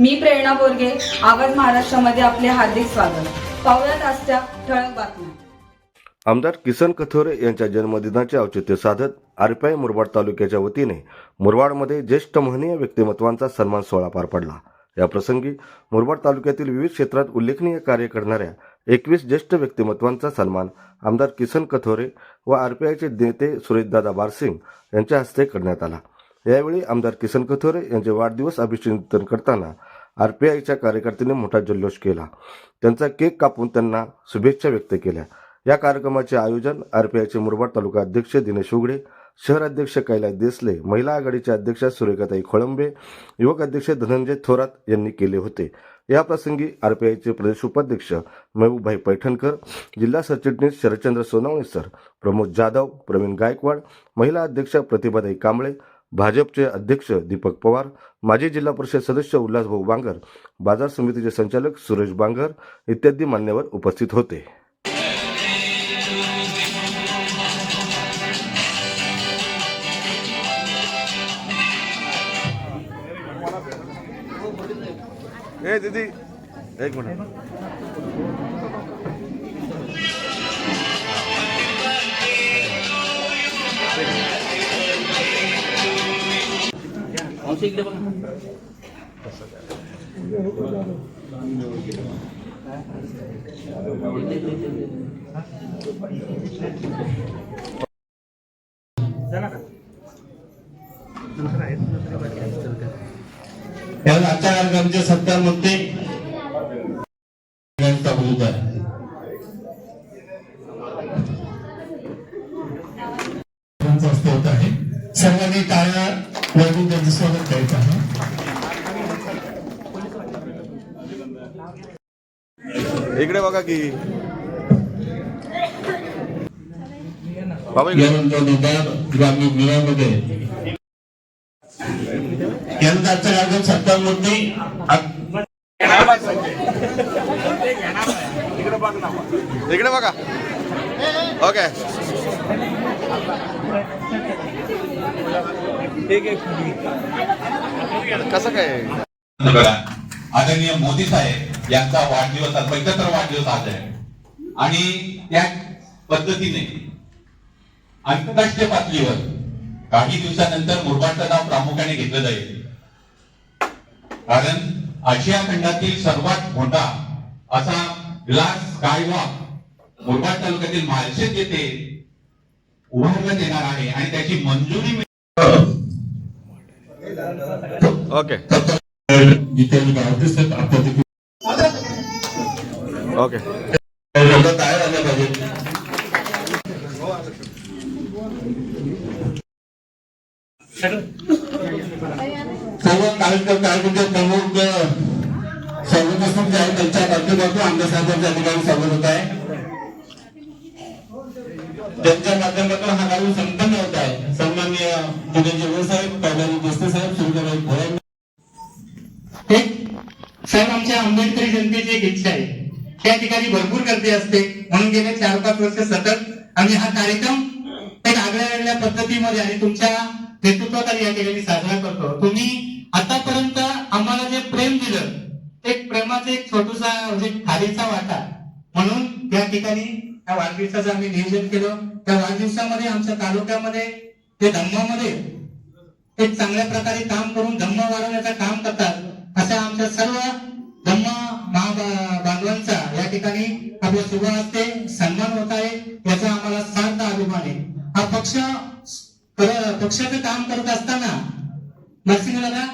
मी प्रेरणा बोरगे आवाज महाराष्ट्रामध्ये आपले हार्दिक स्वागत. पाहुयात आजच्या ठळक बातम्या. आमदार किसन कथोरे यांच्या जन्मदिनाचे औचित्य साधत आरपीआय मुरबाड तालुक्याच्या वतीने मुरबाडमध्ये ज्येष्ठ महनीय व्यक्तिमत्वांचा सन्मान सोहळा पार पडला. या प्रसंगी मुरबाड तालुक्यातील विविध क्षेत्रात उल्लेखनीय कार्य करणाऱ्या एकवीस ज्येष्ठ व्यक्तिमत्वांचा सन्मान आमदार किसन कथोरे व आरपीआयचे नेते सुरेशदादा बारसिंग यांच्या हस्ते करण्यात आला. यावेळी आमदार किसन कथोरे यांचे वाढदिवस अभिचिंतन करताना आर पी आयच्या कार्यकर्त्यांनी मोठा जल्लोष केला. त्यांचा केक कापून त्यांना शुभेच्छा व्यक्त केल्या. या कार्यक्रमाचे आयोजन आर पी आयचे मुरबाड तालुका अध्यक्ष दिनेश उघडे शहर अध्यक्ष कैलास देसले महिला आघाडीच्या अध्यक्षा सुरेखाताई खोळंबे युवक अध्यक्ष धनंजय थोरात यांनी केले होते. या प्रसंगी आयचे प्रदेश उपाध्यक्ष महबूबभाई पैठणकर जिल्हा सरचिटणीस शरदचंद्र सोनवणे सर प्रमोद जाधव प्रवीण गायकवाड महिला अध्यक्ष प्रतिभाताई कांबळे भाजपचे अध्यक्ष दीपक पवार माजी जिल्हा परिषद सदस्य उल्हासभाऊ बांगर बाजार समितीचे संचालक सुरेश बांगर इत्यादी मान्यवर उपस्थित होते. ए दीदी. एक मिनिट. यावेळी आजच्या कार्यक्रमाचे सत्कार सर्वांनी टाळ्या वाजवून त्यांचं स्वागत करायचं आहे. इकडे बघा की. ग्रामीण विभागामध्ये. सत्कार मंत्री इकडे बघा. ओके. कसं काय? आदरणीय मोदी साहेब यांचा वाढदिवस आज पंच्याहत्तर वाढदिवस आज आहे. आणि त्या पद्धतीने आंतरराष्ट्रीय पातळीवर काही दिवसानंतर मुरबाडचं नाव प्रामुख्याने घेतलं जाईल. कारण आशिया खंडातील सर्वात मोठा असा ग्लास स्कायवॉक मुरबाड तालुक्यातील मालशेत येथे उभारण्यात येणार आहे आणि त्याची मंजुरी मिळ- ओके ओके लोकं तयार सर्व कार्यक्रम प्रमुख सर्वप्रथम जे आहे त्यांच्या आमदार साहेबांच्या ठिकाणी स्वागत होत आहे. त्यांच्या माध्यमातून हा कार्यक्रम संपन्न होत आहे. सन्माननीय दिनेश जेवण साहेब कैलाजी साहेब सुरेखाबाई भोळे एक साहेब आमच्या आंबेडकरी जनतेची एक इच्छा आहे. त्या ठिकाणी भरपूर गर्दी असते. म्हणून गेले चार पाच वर्ष सतत आम्ही हा कार्यक्रम एक आगळ्या वेगळ्या पद्धतीमध्ये आणि तुमच्या नेतृत्वाखाली या ठिकाणी साजरा करतो. तुम्ही आतापर्यंत आम्हाला जे प्रेम दिलं एक प्रेमाचा एक छोटूसा म्हणजे खालीचा वाटा म्हणून या ठिकाणी त्या वाढदिवसाचं आम्ही नियोजन केलं. त्या वाढदिवसामध्ये आमच्या तालुक्यामध्ये ते धम्मामध्ये ते चांगल्या प्रकारे काम करून धम्म वाढवण्याचं काम करतात अशा आमच्या सर्व धम्म महा बांधवांचा या ठिकाणी आपल्या शुभ हस्ते सन्मान होत आहे याचा आम्हाला सार्थ अभिमान आहे. हा पक्ष पक्षाचं काम करत असताना नरसिंह दादा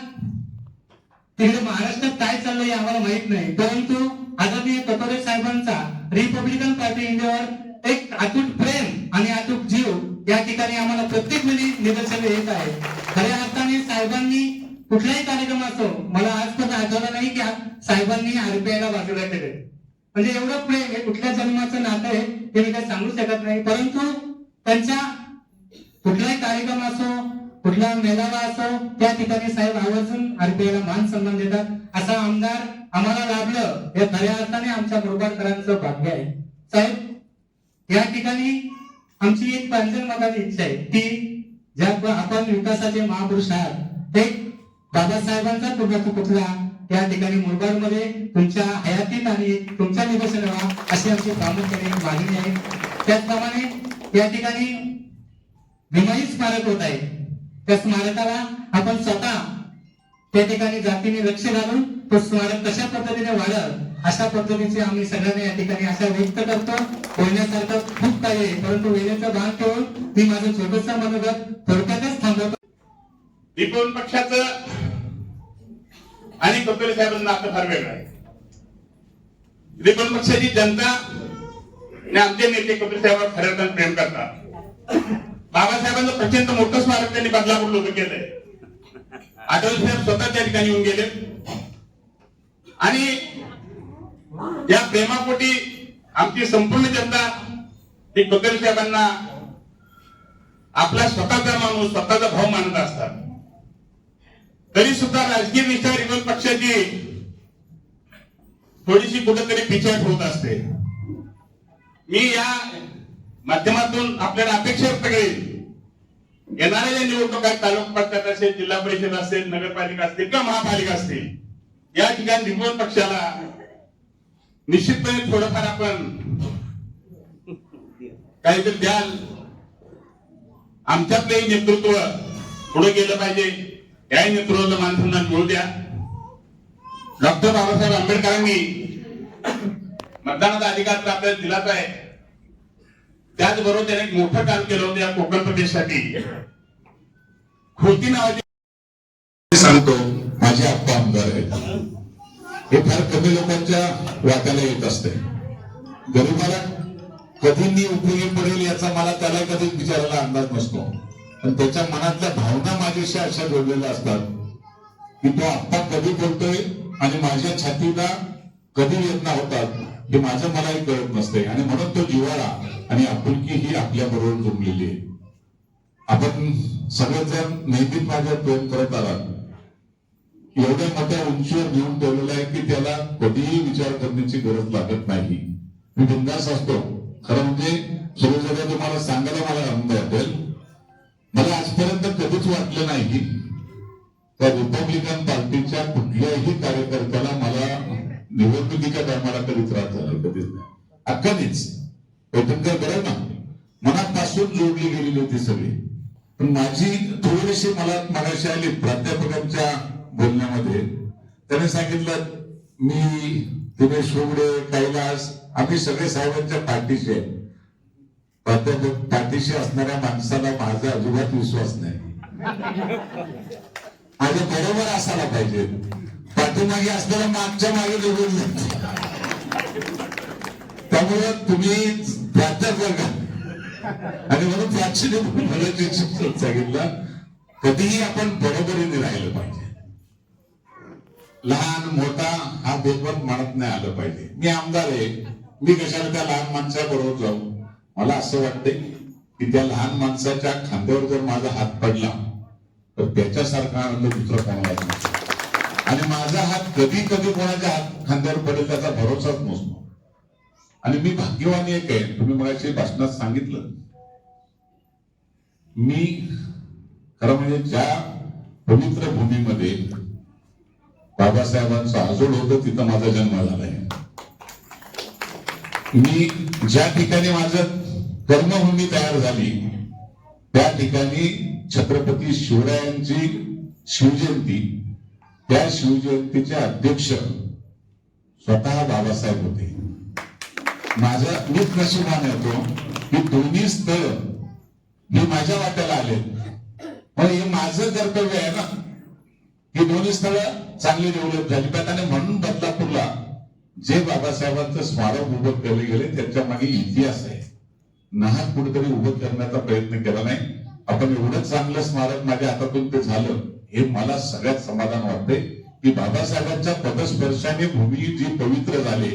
तिकडे महाराष्ट्रात काय चाललंय हे आम्हाला माहीत नाही परंतु आदरणीय कटोरे साहेबांचा रिपब्लिकन पार्टी इंडियावर एक अतूट प्रेम आणि अतूट जीव या ठिकाणी आम्हाला प्रत्येक वेळी निदर्शन येत आहे खऱ्या अर्थाने साहेबांनी कुठलाही कार्यक्रम असो मला आजपर्यंत आठवलं नाही की साहेबांनी साहेबांनी आरबीआयला बाजूला केले म्हणजे एवढं प्रेम हे कुठल्या जन्माचं नातं आहे हे मी काही सांगू शकत नाही. परंतु त्यांच्या कुठलाही कार्यक्रम असो कुठला मेळावा असो त्या ठिकाणी साहेब आवर्जून आरपीआयला मान सन्मान देतात. असा आमदार आम्हाला लाभलं हे खऱ्या अर्थाने आमच्या मुरबाडकरांचं भाग्य आहे. साहेब या ठिकाणी आमची एक प्रांजल मताची इच्छा आहे. की ज्या आपण विकासाचे महापुरुष आहात एक बाबासाहेबांचा कुठला कुठला त्या ठिकाणी मुरबाडमध्ये तुमच्या हयातीत आणि तुमच्या निदर्शन व्हा अशी आमची प्रामुख्याने मागणी आहे. त्याचप्रमाणे या ठिकाणी भीमाई स्मारक होत आहे. त्या स्मारकाला आपण स्वतः त्या ठिकाणी जातीने लक्ष घालून तो स्मारक कशा पद्धतीने वाढल अशा पद्धतीचे आम्ही सगळ्यांना या ठिकाणी आशा व्यक्त करतो. बोलण्यासारखं खूप काही आहे परंतु वेळेचा भाग ठेवून मी माझं छोटंसं मनोगत थोडक्यातच थांबवतो. रिपब्लिकन पक्षाचं आणि कपिल साहेबांना नातं फार वेगळं आहे. रिपब्लिकन पक्षाची जनता आणि आमचे नेते कपिल साहेबांवर खऱ्या प्रेम करतात. बाबासाहेबांचं प्रचंड मोठं स्मारक त्यांनी बदलापूरला उभं केलंय. आठवले साहेब स्वतः त्या ठिकाणी येऊन गेले. आणि या प्रेमापोटी आमची संपूर्ण जनता ते कपिल साहेबांना आपला स्वतःचा माणूस स्वतःचा भाव मानत असतात. तरी सुद्धा राजकीय निष्ठा रिपब्लिक पक्षाची थोडीशी कुठेतरी पिछाट होत असते. मी या माध्यमातून आपल्याला अपेक्षा व्यक्त करेल. येणाऱ्या ज्या निवडणुका आहेत, तालुका पंचायत असेल जिल्हा परिषद असेल नगरपालिका असतील किंवा महापालिका असतील या ठिकाणी निर्मोल पक्षाला निश्चितपणे थोडंफार आपण काहीतरी द्याल. आमच्यातलंही नेतृत्व पुढे गेलं पाहिजे. याही नेतृत्वाला मानसन्मान मिळू द्या. डॉक्टर बाबासाहेब आंबेडकरांनी मतदानाचा अधिकार तर आपल्याला दिलाच आहे. त्याचबरोबर त्याने एक मोठं काम केलं होतं या कोकण प्रदेशसाठी. खोती नावाची सांगतो माझे आप्पा आमदार आहेत. हे फार कमी लोकांच्या वाट्याला येत असते. गरीबाला कधी मी उपयोगी पडेल याचा मला त्याला कधी विचारायला अंदाज नसतो. पण त्याच्या मनातल्या भावना माझ्याशी अशा जोडलेल्या असतात की तो आप्पा कधी बोलतोय आणि माझ्या छातीला कधी वेदना होतात हे माझं मलाही कळत नसते आणि म्हणून तो जिवाळा आणि आपुलकी ही आपल्या बरोबर जुळलेली आहे. आपण सगळेजण नेहमीच माझ्या प्रेम करत आलात. एवढ्या मोठ्या उंचीवर घेऊन ठेवलेलं आहे की त्याला कधीही विचार करण्याची गरज लागत नाही. मी बिंदास असतो. खरं म्हणजे सुरुवातीला तुम्हाला सांगायला मला आनंद वाटेल. मला आजपर्यंत कधीच वाटलं नाही. त्या रिपब्लिकन पार्टीच्या कुठल्याही कार्यकर्त्याला मला निवडणुकीच्या टायमाला कधीच त्रास झाला कधीच नाही. बरं ना? मनापासून जोडली गेलेली होती सगळी. पण माझी थोडीशी मला मनाशी आली प्राध्यापकांच्या बोलण्यामध्ये. त्याने सांगितलं मी दिनेश होगडे कैलास आम्ही सगळे साहेबांच्या पाठीशी आहे. प्राध्यापक पाठीशी असणाऱ्या माणसाला माझा अजिबात विश्वास नाही. माझ्या बरोबर असायला पाहिजे. पाठीमागे असणारा मागच्या मागे निघून त्यामुळे तुम्ही प्राध्यापक बघा आणि म्हणून प्राचीने मला जे सांगितलं कधीही आपण बरोबरीने राहिलं पाहिजे. लहान मोठा हा भेदभाव म्हणत नाही आलं पाहिजे. मी आमदार आहे. मी कशाला त्या लहान माणसा बरोबर जाऊ? मला असं वाटतंय की त्या लहान माणसाच्या खांद्यावर जर माझा हात पडला तर त्याच्यासारखा आनंद दुसरा कोणाला नाही. आणि माझा हात कधी कधी कोणाच्या हात खांद्यावर पडेल त्याचा भरोसाच नसतो. आणि मी भाग्यवान एक आहे. तुम्ही मला भाषणात सांगितलं. मी खरं म्हणजे ज्या पवित्र भूमीमध्ये बाबासाहेबांचं आजोड होतं तिथं माझा जन्म झालाय. मी ज्या ठिकाणी माझं कर्मभूमी तयार झाली त्या ठिकाणी छत्रपती शिवरायांची शिवजयंती त्या शिवजयंतीचे अध्यक्ष स्वतः बाबासाहेब होते. माझं मीच नशिबाने होतो की दोन्ही स्थळ हे माझ्या वाट्याला आले पण हे माझं कर्तव्य आहे ना ही दोन्ही स्थळ चांगली डेव्हलप झाली. पाहिजे आणि म्हणून बदलापूरला जे बाबासाहेबांचं स्मारक उभं केले गेले त्याच्यामागे इतिहास आहे. नाहक कुठेतरी उभं करण्याचा प्रयत्न केला नाही. आपण एवढं चांगलं स्मारक माझ्या हातातून ते झालं. हे मला सगळ्यात समाधान वाटते की बाबासाहेबांच्या पदस्पर्शाने भूमी जी पवित्र झाली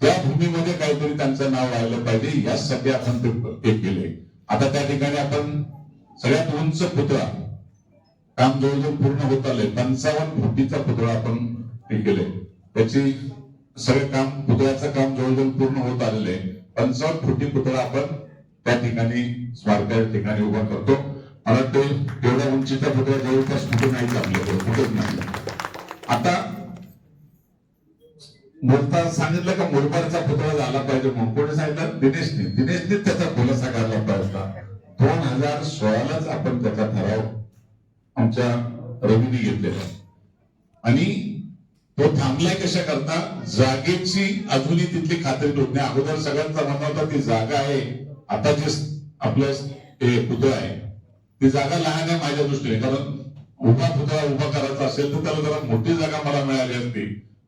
त्या भूमीमध्ये काहीतरी त्यांचं नाव राहिलं पाहिजे यासाठी आपण ते ते केले आता त्या ठिकाणी आपण सगळ्यात उंच पुतळा काम जवळजवळ पूर्ण होत आले पंचावन्न फुटीचा पुतळा आपण हे केले त्याची सगळे काम पुतळ्याचं काम जवळजवळ पूर्ण होत आलेलं आहे. पंचावन्न फुटी पुतळा आपण त्या ठिकाणी स्मारका ठिकाणी उभा करतो. मला ते तेवढ्या उंचीचा पुतळा जवळपास कुठे नाही आपल्याकडे कुठेच नाही. आता मोरता सांगितलं का मोरबारचा पुतळा झाला पाहिजे म्हणून? कोणी सांगितलं? दिनेशने. दिनेशने त्याचा खुलासा काढला पाहिजे दोन हजार सोळालाच आपण त्याचा ठराव आमच्या रवीने घेतलेला. आणि तो थांबलाय कशा करता जागेची अजूनही तिथली खात्री नव्हती नाही अगोदर सगळ्यांचा म्हणणं होता ती जागा आहे. आता जे आपलं हे पुतळा आहे ती जागा लहान आहे माझ्या दृष्टीने. कारण उभा पुतळा उभा करायचा असेल तर त्याला जरा मोठी जागा मला मिळाली असती.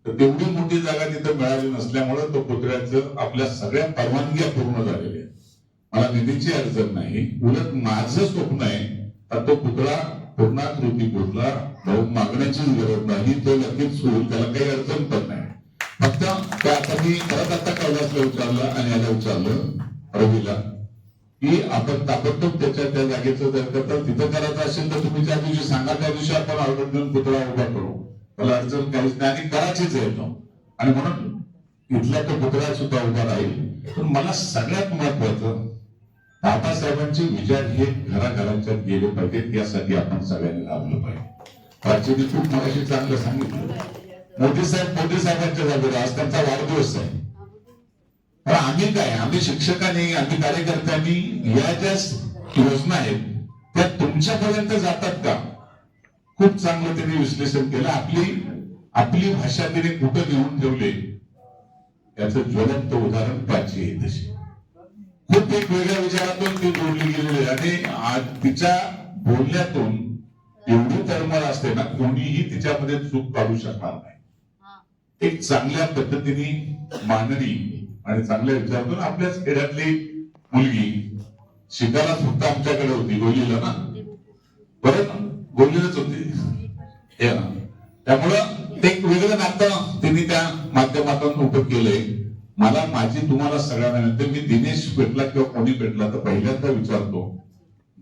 तर तेवढी मोठी जागा तिथं मिळाली नसल्यामुळे तो पुतळ्याचं आपल्या सगळ्या परवानग्या पूर्ण झालेल्या आहेत. मला निधीची अडचण नाही. उलट माझं स्वप्न आहे तर तो पुतळा पूर्णाकृती पुतळा जाऊन मागण्याचीच गरज नाही तो नक्कीच होईल त्याला काही अडचण पण नाही. फक्त त्या आता मी परत आता कैलासला विचारलं आणि याला विचारलं रवीला की आपण ताबडतोब त्याच्या त्या जागेचं जर करता तर तिथं करायचं असेल तर तुम्ही त्या दिवशी सांगा त्या दिवशी आपण ऑर्डर देऊन पुतळा उभा करू. त्याला अडचण काहीच नाही. आणि करायचीच आहे तो. आणि म्हणून इथला तो पुतळा सुद्धा उभा राहील. पण मला सगळ्यात महत्वाचं बाबासाहेबांचे विचार हे घराघरांच्यात गेले पाहिजेत यासाठी आपण सगळ्यांनी लाभलं पाहिजे. प्राचीने खूप मगाशी चांगलं सांगितलं. मोदी साहेब मोदी साहेबांच्या जागेवर आज त्यांचा वाढदिवस आहे. आम्ही काय आम्ही शिक्षकांनी आम्ही कार्यकर्त्यांनी या ज्या योजना आहेत त्या तुमच्यापर्यंत जातात का? खूप चांगलं त्यांनी विश्लेषण केलं. आपली आपली भाषा त्यांनी कुठं लिहून ठेवले? याचं ज्वलंत उदाहरण प्राची आहे तशी. खूप एक वेगळ्या विचारातून ती जोडली गेलेली आणि आज तिच्या बोलण्यातून एवढी तळमळ असते ना कोणीही तिच्यामध्ये चूक काढू शकणार नाही. एक चांगल्या पद्धतीने मांडणी आणि चांगल्या विचारातून आपल्याच खेड्यातली मुलगी शिकायला सुद्धा आमच्याकडे होती गोलीला ना? बरं गोलीलाच होती. त्यामुळं ते एक वेगळं नातं त्यांनी त्या माध्यमातून उभं केलंय. मला माझी तुम्हाला सगळ्यांना विनंती मी दिनेश भेटला किंवा कोणी भेटला तर पहिल्यांदा विचारतो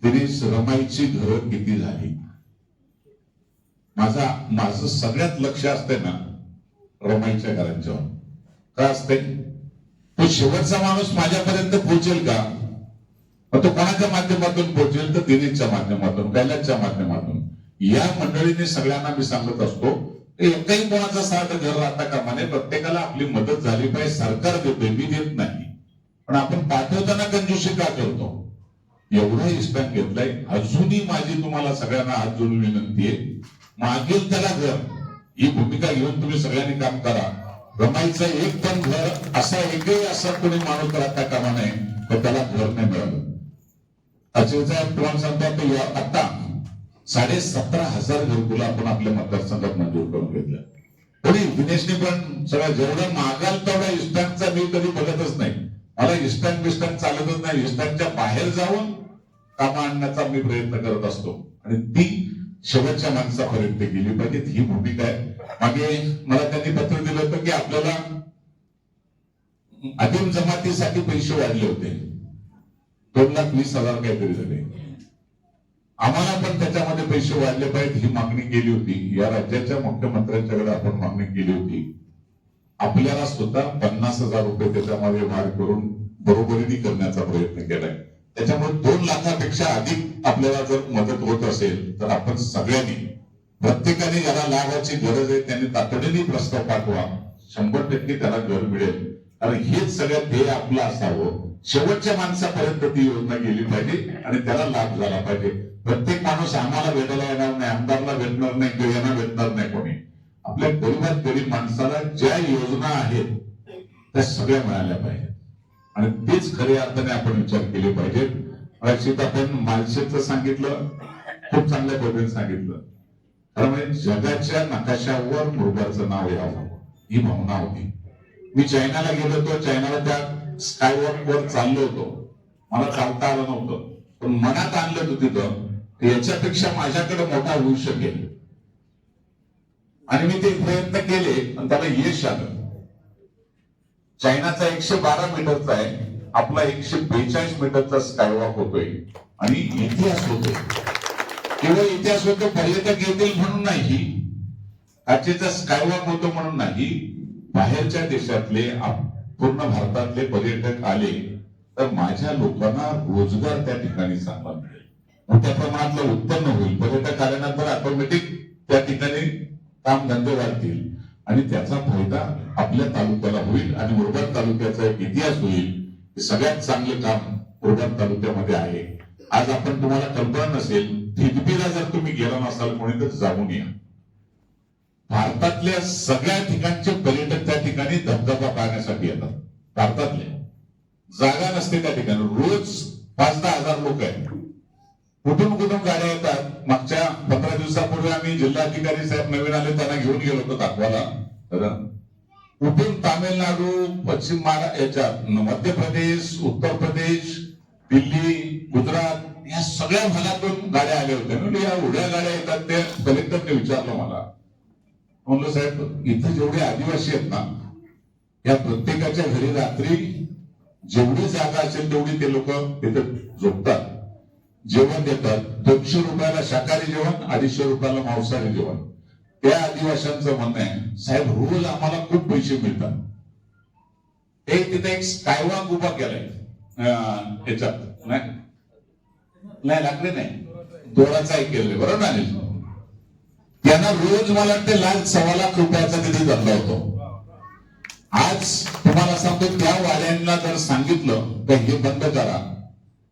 दिनेश रमाईची घरं किती झाली? माझा माझं सगळ्यात लक्ष असतंय ना रमाईच्या घरांच्यावर. का असते तो शेवटचा माणूस माझ्यापर्यंत पोहोचेल का? मग तो कोणाच्या माध्यमातून पोहोचेल? तर दिनेशच्या माध्यमातून कैलासच्या माध्यमातून. या मंडळीने सगळ्यांना मी सांगत असतो एकही कोणाचा साथ घर राहता कामा नये. प्रत्येकाला आपली मदत झाली पाहिजे सरकार देतोय मी देत नाही. पण आपण पाठवताना कंजूशी का करतो? एवढा इस्टॅन घेतलाय. अजूनही माझी तुम्हाला सगळ्यांना हात जोडून विनंती आहे. मागेल त्याला घर. ही भूमिका घेऊन तुम्ही सगळ्यांनी काम करा. रमाईचं एक पण घर असा एकही असा कोणी माणूस राहता कामा नये. तर त्याला घर नाही मिळालं. अक्षरशः तुम्हाला सांगतो की आता साडे सतरा हजार घरकुल आपण आपल्या मतदारसंघात मंजूर करून घेतलं. कोणी दिनेशने पण सगळं जेवढं मागाल तेवढा इष्टांचा मी कधी बघतच नाही. मला इष्टांग बिस्टॅन चालतच नाही. इष्टांच्या बाहेर जाऊन कामा आणण्याचा मी प्रयत्न करत असतो. आणि ती शेवटच्या माणसापर्यंत गेली. पाहिजे ही भूमिका आहे. मागे मला त्यांनी पत्र दिलं होतं की आपल्याला आदिम जमातीसाठी पैसे वाढले होते. दोन लाख वीस हजार काहीतरी झाले. आम्हाला पण त्याच्यामध्ये पैसे वाढले पाहिजेत ही मागणी केली होती. या राज्याच्या मुख्यमंत्र्यांच्याकडे आपण मागणी केली होती. आपल्याला सुद्धा पन्नास हजार रुपये त्याच्यामध्ये वाढ करून बरोबरीने करण्याचा प्रयत्न केलाय. त्याच्यामुळे दोन लाखापेक्षा अधिक आपल्याला जर मदत होत असेल तर आपण सगळ्यांनी प्रत्येकाने ज्याला लाभाची गरज आहे त्यांनी तातडीने प्रस्ताव पाठवा. शंभर टक्के त्याला घर मिळेल. कारण हेच सगळ्यात ध्येय आपलं असावं. शेवटच्या माणसापर्यंत ती योजना गेली पाहिजे आणि त्याला लाभ झाला पाहिजे. प्रत्येक माणूस आम्हाला भेटायला येणार नाही आमदारला भेटणार नाही किंवा यांना भेटणार नाही कोणी. आपल्या गरीबात गरीब माणसाला ज्या योजना आहेत त्या सगळ्या मिळाल्या पाहिजेत. आणि तेच खऱ्या अर्थाने आपण विचार केले पाहिजेत. रक्षित आपण मालशेचं सांगितलं खूप चांगल्या पद्धतीने सांगितलं. त्यामुळे जगाच्या नकाशावर मुरबाडचं नाव यावं ही भावना होती. मी चायनाला गेलो होतो. चायनाला त्या स्कायवॉक वर चाललो होतो. मला चालता आलं नव्हतं. पण मनात आणलं होतं तिथं याच्यापेक्षा माझ्याकडे मोठा होऊ शकेल आणि मी ते प्रयत्न केले आणि त्याला यश आलं. चायनाचा एकशे बारा मीटरचा आहे. आपला एकशे बेचाळीस मीटरचा स्कायवॉक होतोय. आणि इतिहास होतोय. केवळ इतिहास होतो पर्यटक येतील म्हणून नाही. आजचा स्कायवॉक होतो म्हणून नाही. बाहेरच्या देशातले पूर्ण भारतातले पर्यटक आले तर माझ्या लोकांना रोजगार त्या ठिकाणी चांगला मिळेल. मोठ्या प्रमाणातलं उत्पन्न होईल. पर्यटक आल्यानंतर ऑटोमॅटिक त्या ठिकाणी काम धंदे वाढतील. आणि त्याचा फायदा आपल्या तालुक्याला होईल आणि मुरबाड तालुक्याचा एक इतिहास होईल. हे सगळ्यात चांगलं काम मुरबाड तालुक्यामध्ये आहे. आज आपण तुम्हाला कल्पना नसेल थितबीला जर तुम्ही गेला नसाल कोणी तर जाऊन या. भारतातल्या सगळ्या ठिकाणचे पर्यटक त्या ठिकाणी धबधबा पाहण्यासाठी येतात. भारतातल्या जागा नसते त्या ठिकाणी. रोज पाच दहा हजार लोक आहेत. कुठून कुठून गाड्या येतात? मागच्या पंधरा दिवसापूर्वी आम्ही जिल्हाधिकारी साहेब नवीन आले त्यांना घेऊन गेलो होतो दाखवायला. कुठून तामिळनाडू पश्चिम महाराष्ट्र याच्यात मध्य प्रदेश उत्तर प्रदेश दिल्ली गुजरात या सगळ्या भागातून गाड्या आल्या होत्या. म्हणजे या उड्या गाड्या येतात ते कलेक्टरने विचारलं मला. म्हणलं साहेब इथं जेवढे आदिवासी आहेत ना या प्रत्येकाच्या घरी रात्री जेवढी जागा असेल तेवढी ते लोक तिथं झोपतात. जेवण देतात. दोनशे रुपयाला शाकाहारी जेवण अडीचशे रुपयाला मांसाहारी जेवण. त्या आदिवाशांचं म्हणणं आहे साहेब रोज आम्हाला खूप पैसे मिळतात. एक तिथे एक स्कायवाक उभा केलाय. याच्यात नाही? नाही लागले नाही. दोराचा एक केलेलं बरोबर ना त्यांना रोज मला वाटते लाख सव्वा लाख रुपयाचा तिथे धंदा होतो. आज तुम्हाला सांगतो त्या वाड्यांना जर सांगितलं तर हे बंद करा.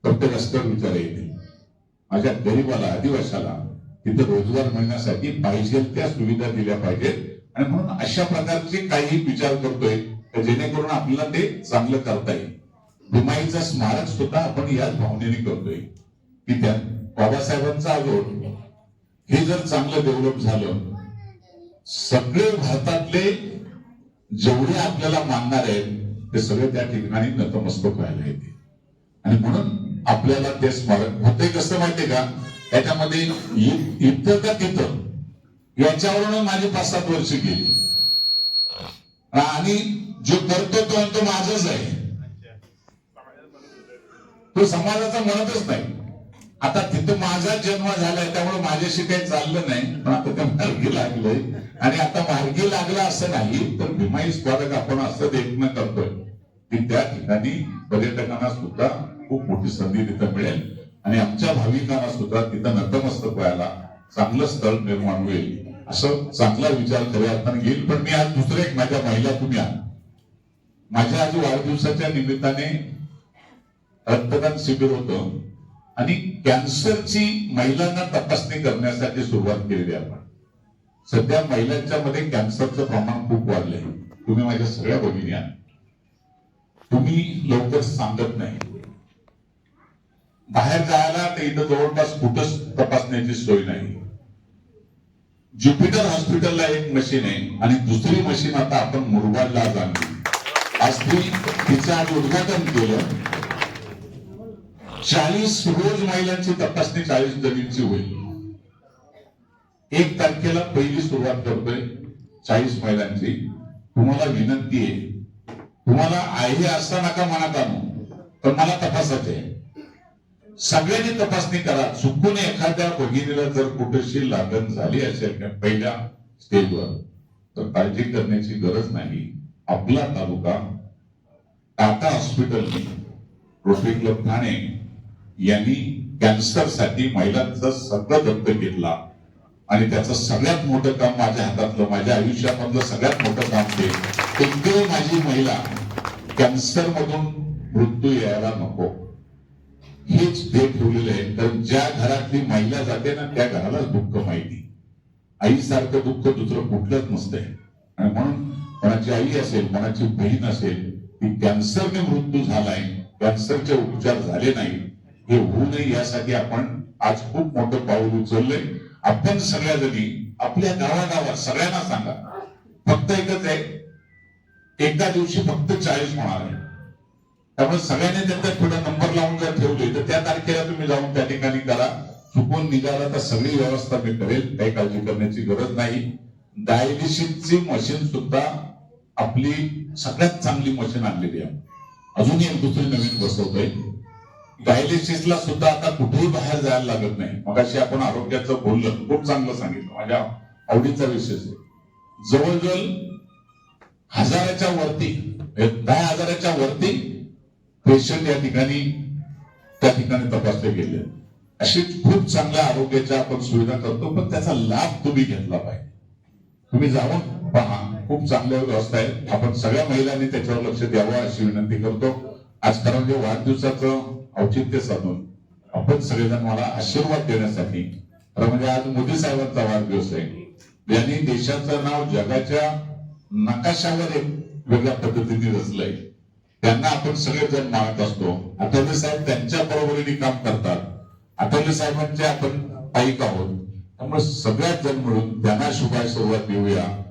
तर ते रस्त्यावर विचार येते माझ्या गरीबाला आदिवासाला तिथे रोजगार मिळण्यासाठी पाहिजे त्या सुविधा दिल्या पाहिजेत. आणि म्हणून अशा प्रकारचे काही विचार करतोय तर जेणेकरून आपल्याला ते चांगलं करता येईल. भीमाईचं स्मारक सुद्धा आपण याच भावनेने करतोय. की त्या बाबासाहेबांचा आजोड हे जर चांगलं डेव्हलप झालं सगळे भारतातले जेवढे आपल्याला मानणार आहेत ते सगळे त्या ठिकाणी नतमस्तक व्हायला येते आणि म्हणून आपल्याला ते स्मारक होते कसं माहितीये का? त्याच्यामध्ये इथं का तिथं? याच्यावरून माझी पाच सात वर्ष गेली. आणि जो करतो तो माझच आहे. तो समाजाचा म्हणतच नाही. आता तिथं माझा जन्म झालाय त्यामुळे माझ्याशी काही चाललं नाही. पण आता ते मार्गी लागलंय. आणि आता मार्गी लागला असं नाही तर भीमाई स्मारक आपण असं देखणं करतोय. की त्या ठिकाणी पर्यटकांना सुद्धा खूप मोठी संधी तिथं मिळेल. आणि आमच्या भाविकांना सुद्धा तिथं नतमस्तक व्हायला चांगलं स्थळ निर्माण होईल. असं चांगला विचार खऱ्या अर्थाने येईल पण मी आज दुसरं एक माझ्या महिला तुम्ही माझ्या आज वाढदिवसाच्या निमित्ताने रक्तदान शिबिर होतं. आणि कॅन्सरची महिलांना तपासणी करण्यासाठी सुरुवात केलेली आपण. सध्या महिलांच्या मध्ये कॅन्सरचं प्रमाण खूप वाढलंय. तुम्ही माझ्या सगळ्या भगिनी तुम्ही लवकर सांगत नाही. बाहेर जायला तर इथं जवळपास कुठंच तपासण्याची सोय नाही. ज्युपिटर हॉस्पिटलला एक मशीन आहे आणि दुसरी मशीन आता आपण मुरबाडला जाणली आज ती तिचं आज उद्घाटन केलं. चाळीस रोज महिलांची तपासणी चाळीस जणींची होईल. एक तारखेला पहिली सुरुवात करतोय चाळीस महिलांची. तुम्हाला विनंती आहे. तुम्हाला आहे असता नका मनात आणू पण मला तपासायचे आहे. सगळ्यांनी तपासणी करा. चुकून एखाद्या भगिनीला जर कुठेशी लागण झाली असेल पहिल्या स्टेजवर तर काळजी करण्याची गरज नाही. आपला तालुका Tata hospital rotary club Thane यांनी कॅन्सरसाठी महिलांचं सगळं दत्त घेतला आणि त्याचं सगळ्यात मोठं काम माझ्या हातातलं माझ्या आयुष्यामधलं सगळ्यात मोठं काम ते. एकही माझी महिला कॅन्सर मधून मृत्यू यायला नको. हेच ते ठेवलेलं आहे. तर ज्या घरातली महिला जाते ना त्या घरालाच दुःख माहिती. आईसारखं दुःख दुसरं कुठलंच नसतंय. आणि म्हणून कोणाची आई असेल कोणाची बहीण असेल ती कॅन्सरने मृत्यू झालाय. कॅन्सरचे उपचार झाले नाही हे होऊ नये यासाठी आपण आज खूप मोठं पाऊल उचललंय. आपण सगळ्या जणी आपल्या गावागावात सगळ्यांना सांगा. फक्त एकच आहे एका दिवशी फक्त चाळीस होणार आहे. त्यामुळे सगळ्यांनी त्यांचा थोडा नंबर लावून जर ठेवले तर त्या तारखेला तुम्ही जाऊन त्या ठिकाणी करा. चुकून निघाला तर सगळी व्यवस्था मी करेल काही काळजी करण्याची गरज नाही. डायलिसिसची मशीन सुद्धा आपली सगळ्यात चांगली मशीन आणलेली आहे. अजूनही एक दुसरी नवीन बसवतोय. डायलिसिसला सुद्धा आता कुठेही बाहेर जायला लागत नाही. मग अशी आपण आरोग्याचं बोललं खूप चांगलं सांगितलं. माझ्या आवडीचा विषय आहे. जवळजवळ हजाराच्या वरती दहा हजाराच्या वरती पेशंट या ठिकाणी त्या ठिकाणी तपासले गेले. अशी खूप चांगल्या आरोग्याच्या आपण सुविधा करतो पण त्याचा लाभ तुम्ही घेतला पाहिजे. तुम्ही जाऊन पहा. खूप चांगल्या व्यवस्था आहेत. आपण सगळ्या महिलांनी त्याच्यावर लक्ष द्यावं अशी विनंती करतो. आज कारण जे वाढदिवसाचं औचित्य साधून आपण सगळेजण मला आशीर्वाद देण्यासाठी खरं म्हणजे आज मोदी साहेबांचा वाढदिवस आहे. यांनी देशाचं नाव जगाच्या नकाशावर एक वेगळ्या पद्धतीने रचलंय. त्यांना आपण सगळेजण मानत असतो. आठवले साहेब त्यांच्या बरोबरीने काम करतात. आठवले साहेबांचे आपण पाईक आहोत. त्यामुळे सगळ्यात जण मिळून त्यांना शुभाय सुरुवात देऊया.